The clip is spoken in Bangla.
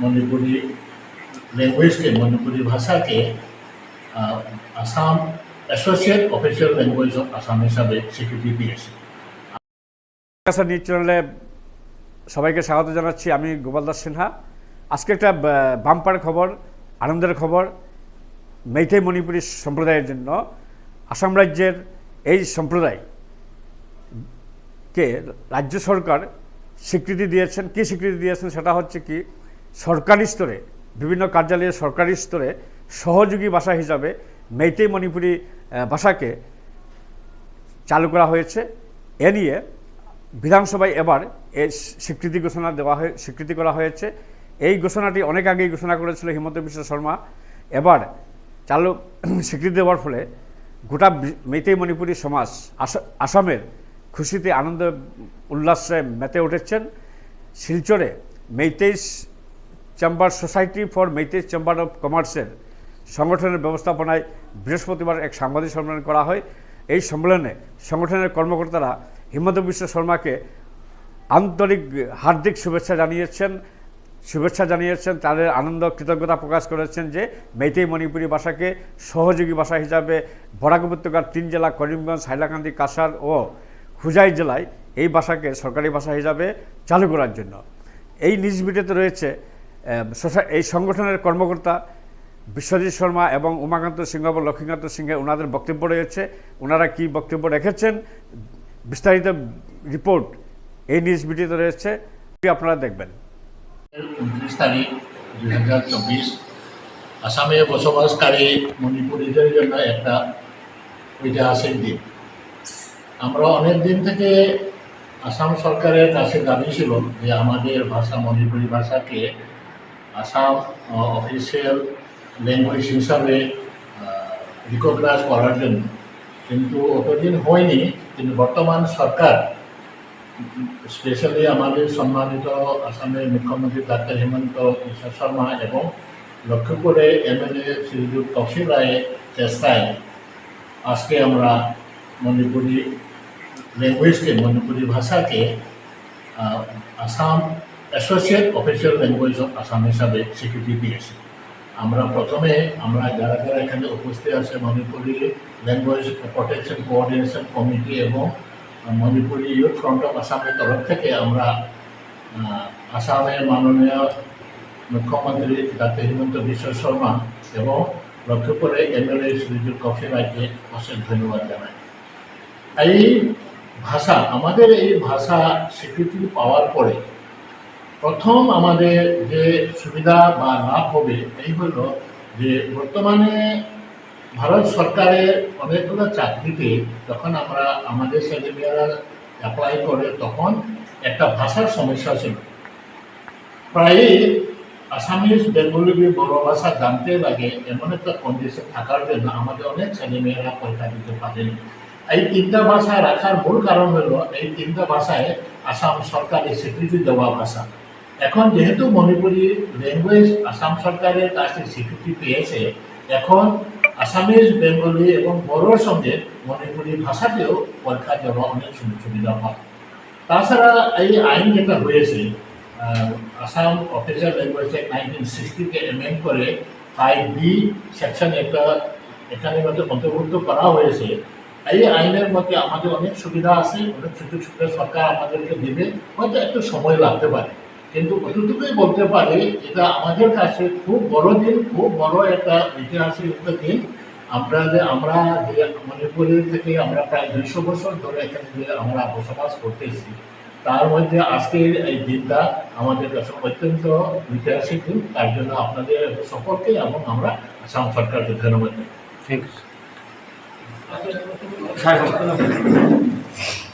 মণিপুরি ল্যাঙ্গুয়েজকে মণিপুরি ভাষাকে Assam associate official language of Assam হিসাবে স্বীকৃতি দিয়েছে। নিউজ চ্যানেলে সবাইকে স্বাগত জানাচ্ছি। আমি গোপাল দাস সিনহা। আজকে একটা বাম্পার খবর, আনন্দের খবর, মেইতেই মণিপুরী সম্প্রদায়ের জন্য। আসাম রাজ্যের এই সম্প্রদায়কে রাজ্য সরকার স্বীকৃতি দিয়েছেন কি স্বীকৃতি দিয়েছেন সেটা হচ্ছে কি সরকারি স্তরে, বিভিন্ন কার্যালয়ে সরকারি স্তরে সহযোগী ভাষা হিসাবে মেইতেই মণিপুরি ভাষাকে চালু করা হয়েছে। এ নিয়ে বিধানসভায় এবার এই স্বীকৃতি ঘোষণা দেওয়া হয়ে, স্বীকৃতি করা হয়েছে। এই ঘোষণাটি অনেক আগেই ঘোষণা করেছিল হিমন্ত বিশ্ব শর্মা। এবার চালু, স্বীকৃতি দেওয়ার ফলে গোটা বি- মণিপুরি সমাজ আসা- আসামের খুশিতে, আনন্দ, উল্লাসে মেতে উঠেছেন। শিলচরে Meitei chamber society for Meitei chamber of কমার্সের সংগঠনের ব্যবস্থাপনায় বৃহস্পতিবার এক সাংবাদিক সম্মেলন করা হয়। এই সম্মেলনে সংগঠনের কর্মকর্তারা হিমন্ত বিশ্ব শর্মাকে আন্তরিক হার্দিক শুভেচ্ছা জানিয়েছেন। শুভেচ্ছা জানিয়েছেন, তাদের আনন্দ, কৃতজ্ঞতা প্রকাশ করেছেন যে মেইতেই মণিপুরী ভাষাকে সহযোগী ভাষা হিসাবে বরাক উপত্যকার তিন জেলা, করিমগঞ্জ, হাইলাকান্দি কাসার ও হুজাই জেলায় এই ভাষাকে সরকারি ভাষা হিসাবে চালু করার জন্য। এই নিজ রয়েছে এই সংগঠনের কর্মকর্তা বিশ্বজিৎ শর্মা এবং উমাকান্ত সিংহ এবং লক্ষ্মীকান্ত সিংহের ওনাদের বক্তব্য রয়েছে। ওনারা কি বক্তব্য রেখেছেন? বিস্তারিত রিপোর্ট এই নিউজ ভিডিওতে রয়েছে। আপনারা দেখবেন। উনত্রিশ তারিখ দুই হাজার চব্বিশ, আসামে বসবাসকারী মণিপুরীদের জন্য একটা ঐতিহাসিক দিন। আমরা অনেক দিন থেকে আসাম সরকারের কাছে দাবি ছিল যে আমাদের ভাষা, মণিপুরি ভাষাকে আসাম অফিসিয়াল ল্যাঙ্গুয়েজ হিসাবে রিকগনাইজ করার জন্য। কিন্তু অতদিন হয়নি কিন্তু বর্তমান সরকার স্পেশালি আমাদের সম্মানিত আসামের মুখ্যমন্ত্রী ডাক্তার হেমন্ত বিশ্ব শর্মা এবং লক্ষ্য করে এমএলএ শ্রীযুক্ত তফসিল রায়ের চেষ্টায় আজকে আমরা মণিপুরি ল্যাঙ্গুয়েজকে মণিপুরি ভাষাকে আহ, Assam associate official language of Assam হিসাবে স্বীকৃতি দিয়েছে। আমরা প্রথমে, আমরা যারা যারা এখানে উপস্থিত আছে, Manipuri language protection coordination committee এবং মণিপুরি ইউথ ফ্রন্ট অফ আসামের তরফ থেকে আমরা আসামের মাননীয় মুখ্যমন্ত্রী ডাক্তার হিমন্ত বিশ্ব শর্মা এবং লক্ষ্য করে এমএলএ শ্রীযুক্ত কফি রায়কে অশেষ ধন্যবাদ জানাই। এই ভাষা, আমাদের এই ভাষা স্বীকৃতি পাওয়ার পরে প্রথম আমাদের যে সুবিধা বা লাভ হবে, এই হলো যে বর্তমানে ভারত সরকারের অনেকগুলো চাকরিতে যখন আমরা আমাদের ছেলেমেয়েরা অ্যাপ্লাই করে, তখন একটা ভাষার সমস্যা ছিল। প্রায়ই আসামিজ বেঙ্গলি বড় ভাষা জানতে লাগে, এমন একটা কন্ডিশন থাকার জন্য আমাদের অনেক ছেলেমেয়েরা পরীক্ষা দিতে পারেনি। এই তিনটা ভাষা রাখার মূল কারণ হলো, এই তিনটা ভাষায় আসাম সরকারের স্বীকৃতি দেওয়া ভাষা। এখন যেহেতু মণিপুরি ল্যাঙ্গুয়েজ আসাম সরকারের কাছে স্বীকৃতি পেয়েছে, এখন আসামিজ বেঙ্গলি এবং বড়োর সঙ্গে মণিপুরি ভাষাতেও পরীক্ষা দেওয়া অনেক সুযোগ সুবিধা হয়। তাছাড়া এই আইন যেটা হয়েছে Assam official language act nineteen সিক্সটিকে amend করে ফাইভ বি সেকশন একটা এখানে মধ্যে অন্তর্ভুক্ত করা হয়েছে। এই আইনের মধ্যে আমাদের অনেক সুবিধা আছে, অনেক সুযোগ সুবিধা সরকার আমাদেরকে দেবে, হয়তো একটু সময় লাগতে পারে। কিন্তু কতটুকুই বলতে পারি এটা আমাদের কাছে খুব বড় দিন, খুব বড় একটা ঐতিহাসিক একটা দিন। আমরা যে আমরা যে, মণিপুরের থেকে আমরা প্রায় দুইশো বছর ধরে এখানে যে আমরা বসবাস করতেছি, তার মধ্যে আজকের এই দিনটা আমাদের কাছে অত্যন্ত ঐতিহাসিক দিন। তার জন্য আপনাদের সকলকে এবং আমরা আসাম সরকারকে ধন্যবাদ জানাই। Thank you